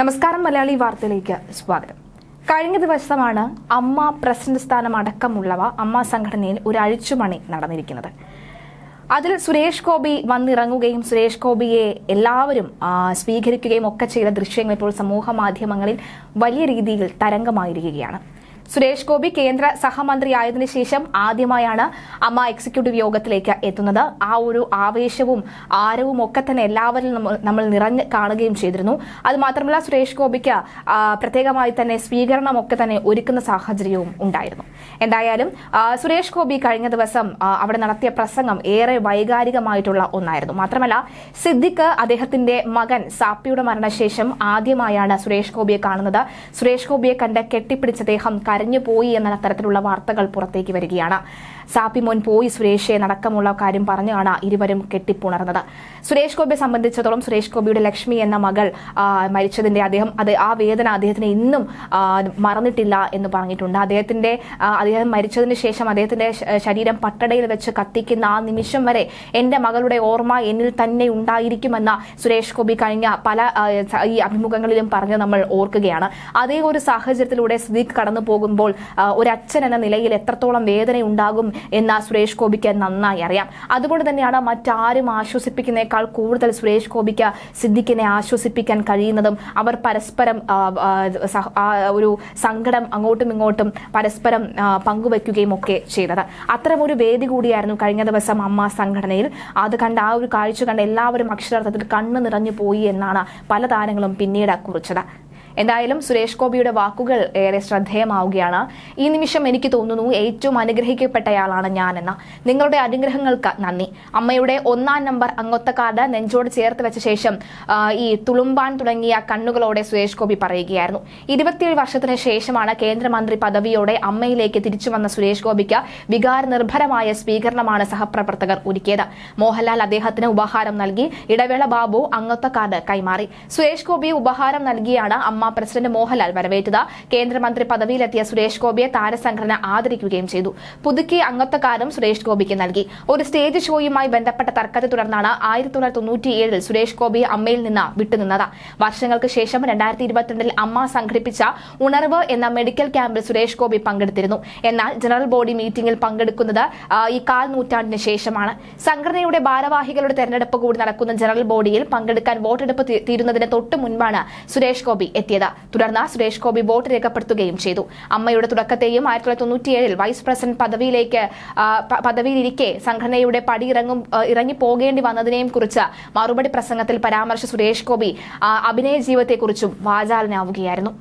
നമസ്കാരം മലയാളി വാർത്തയിലേക്ക് സ്വാഗതം. കഴിഞ്ഞ ദിവസമാണ് അമ്മ പ്രസിഡന്റ് സ്ഥാനം അടക്കമുള്ളവ അമ്മ സംഘടനയിൽ ഒരു അഴിച്ചുമണി നടന്നിരിക്കുന്നത്. അതിൽ സുരേഷ് ഗോപി വന്നിറങ്ങുകയും സുരേഷ് ഗോപിയെ എല്ലാവരും സ്വീകരിക്കുകയും ഒക്കെ ചെയ്ത ദൃശ്യങ്ങൾ ഇപ്പോൾ സമൂഹ മാധ്യമങ്ങളിൽ വലിയ രീതിയിൽ തരംഗമായിരിക്കുകയാണ്. സുരേഷ് ഗോപി കേന്ദ്ര സഹമന്ത്രിയായതിനു ശേഷം ആദ്യമായാണ് അമ്മ എക്സിക്യൂട്ടീവ് യോഗത്തിലേക്ക് എത്തുന്നത്. ആ ഒരു ആവേശവും ആരവും ഒക്കെ തന്നെ എല്ലാവരിലും നമ്മൾ നമ്മൾ നിറഞ്ഞ് കാണുകയും ചെയ്തിരുന്നു. അത് മാത്രമല്ല സുരേഷ് ഗോപിക്ക് പ്രത്യേകമായി തന്നെ സ്വീകരണം ഒക്കെ തന്നെ ഒരുക്കുന്ന സാഹചര്യവും ഉണ്ടായിരുന്നു. എന്തായാലും സുരേഷ് ഗോപി കഴിഞ്ഞ ദിവസം അവിടെ നടത്തിയ പ്രസംഗം ഏറെ വൈകാരികമായിട്ടുള്ള ഒന്നായിരുന്നു. മാത്രമല്ല സിദ്ദിഖ് അദ്ദേഹത്തിന്റെ മകൻ സാപ്പിയുടെ മരണശേഷം ആദ്യമായാണ് സുരേഷ് ഗോപിയെ കാണുന്നത്. സുരേഷ് ഗോപിയെ കണ്ട് കെട്ടിപ്പിടിച്ച അദ്ദേഹം കരഞ്ഞു പോയി എന്ന തരത്തിലുള്ള വാർത്തകൾ പുറത്തേക്ക് വരികയാണ്. സാപ്പി മോൻ പോയി സുരേഷെ നടക്കമുള്ള കാര്യം പറഞ്ഞാണ് ഇരുവരും കെട്ടിപ്പുണർന്നത്. സുരേഷ് ഗോപിയെ സംബന്ധിച്ചിടത്തോളം സുരേഷ് ഗോപിയുടെ ലക്ഷ്മി എന്ന മകൾ മരിച്ചതിന്റെ അദ്ദേഹം അത് ആ വേദന അദ്ദേഹത്തിന് ഇന്നും മറന്നിട്ടില്ല എന്ന് പറഞ്ഞിട്ടുണ്ട്. അദ്ദേഹത്തിന്റെ അദ്ദേഹം മരിച്ചതിന് ശേഷം അദ്ദേഹത്തിന്റെ ശരീരം പട്ടടയിൽ വെച്ച് കത്തിക്കുന്ന ആ നിമിഷം വരെ എന്റെ മകളുടെ ഓർമ്മ എന്നിൽ തന്നെ ഉണ്ടായിരിക്കുമെന്ന സുരേഷ് ഗോപി കഴിഞ്ഞ പല ഈ അഭിമുഖങ്ങളിലും പറഞ്ഞ് നമ്മൾ ഓർക്കുകയാണ്. അതേ ഒരു സാഹചര്യത്തിലൂടെ സിദ്ദീഖ് കടന്നു പോകുമ്പോൾ ഒരു എന്ന നിലയിൽ എത്രത്തോളം വേദന ഉണ്ടാകും എന്ന സുരേഷ് ഗോപിക്ക് നന്നായി അറിയാം. അതുകൊണ്ട് തന്നെയാണ് മറ്റാരും ആശ്വസിപ്പിക്കുന്നേക്കാൾ കൂടുതൽ സുരേഷ് ഗോപിക്ക് സിദ്ദിഖിനെ ആശ്വസിപ്പിക്കാൻ കഴിയുന്നതും അവർ പരസ്പരം ഒരു സങ്കടം അങ്ങോട്ടും ഇങ്ങോട്ടും പരസ്പരം പങ്കുവയ്ക്കുകയും ഒക്കെ ചെയ്തത്. അത്തരമൊരു വേദി കൂടിയായിരുന്നു കഴിഞ്ഞ ദിവസം അമ്മ സംഘടനയിൽ. അത് കണ്ട് ആ ഒരു കാഴ്ച കണ്ട് എല്ലാവരും അക്ഷരാർത്ഥത്തിൽ കണ്ണു നിറഞ്ഞു പോയി എന്നാണ് പല താരങ്ങളും പിന്നീട് കുറിച്ചത്. എന്തായാലും സുരേഷ് ഗോപിയുടെ വാക്കുകൾ ഏറെ ശ്രദ്ധേയമാവുകയാണ്. ഈ നിമിഷം എനിക്ക് തോന്നുന്നു ഏറ്റവും അനുഗ്രഹിക്കപ്പെട്ടയാളാണ് ഞാനെന്ന. നിങ്ങളുടെ അനുഗ്രഹങ്ങൾക്ക് നന്ദി. അമ്മയുടെ ഒന്നാം നമ്പർ അംഗത്വ കാർഡ് നെഞ്ചോട് ചേർത്ത് വെച്ച ശേഷം ഈ തുളുമ്പാൻ തുടങ്ങിയ കണ്ണുകളോടെ സുരേഷ് ഗോപി പറയുകയായിരുന്നു. ഇരുപത്തിയേഴ് വർഷത്തിന് ശേഷമാണ് കേന്ദ്രമന്ത്രി പദവിയോടെ അമ്മയിലേക്ക് തിരിച്ചു വന്ന സുരേഷ് ഗോപിക്ക് വികാര നിർഭരമായ സ്വീകരണമാണ് സഹപ്രവർത്തകർ ഒരുക്കിയത്. മോഹൻലാൽ അദ്ദേഹത്തിന് ഉപഹാരം നൽകി ഇടവേള ബാബു അംഗത്വ കാർഡ് കൈമാറി. സുരേഷ് ഗോപി ഉപഹാരം നൽകിയാണ് അമ്മ പ്രസിഡന്റ് മോഹൻലാൽ വരവേറ്റത്. കേന്ദ്രമന്ത്രി പദവിയിലെത്തിയ സുരേഷ് ഗോപിയെ താരസംഘടന ആദരിക്കുകയും ചെയ്തു. പുതുക്കി അംഗത്വക്കാരും സുരേഷ് ഗോപിക്ക് നൽകി. ഒരു സ്റ്റേജ് ഷോയുമായി ബന്ധപ്പെട്ട തർക്കത്തെ തുടർന്നാണ് ആയിരത്തി തൊള്ളായിരത്തി സുരേഷ് ഗോപി അമ്മയിൽ നിന്ന് വിട്ടുനിന്നത്. വർഷങ്ങൾക്ക് ശേഷം രണ്ടായിരത്തി ഇരുപത്തിരണ്ടിൽ അമ്മ സംഘടിപ്പിച്ച ഉണർവ് എന്ന മെഡിക്കൽ ക്യാമ്പിൽ സുരേഷ് ഗോപി പങ്കെടുത്തിരുന്നു. എന്നാൽ ജനറൽ ബോഡി മീറ്റിംഗിൽ പങ്കെടുക്കുന്നത് ഈ കാൽ നൂറ്റാണ്ടിന് ശേഷമാണ്. സംഘടനയുടെ ഭാരവാഹികളുടെ തെരഞ്ഞെടുപ്പ് കൂടി നടക്കുന്ന ജനറൽ ബോഡിയിൽ പങ്കെടുക്കാൻ വോട്ടെടുപ്പ് തീരുന്നതിന് തൊട്ട് മുൻപാണ് സുരേഷ് ഗോപി എത്തിയത്. തുടർന്ന് സുരേഷ് ഗോപി വോട്ട് രേഖപ്പെടുത്തുകയും ചെയ്തു. അമ്മയുടെ തുടക്കത്തെയും ആയിരത്തി തൊള്ളായിരത്തി തൊണ്ണൂറ്റിയേഴിൽ വൈസ് പ്രസിഡന്റ് പദവിയിലേക്ക് പദവിയിലിരിക്കെ സംഘടനയുടെ പടി ഇറങ്ങും ഇറങ്ങി പോകേണ്ടി വന്നതിനെയും കുറിച്ച് മറുപടി പ്രസംഗത്തിൽ പരാമർശ സുരേഷ് ഗോപി അഭിനയ ജീവിതത്തെക്കുറിച്ചും വാചാലനാവുകയായിരുന്നു.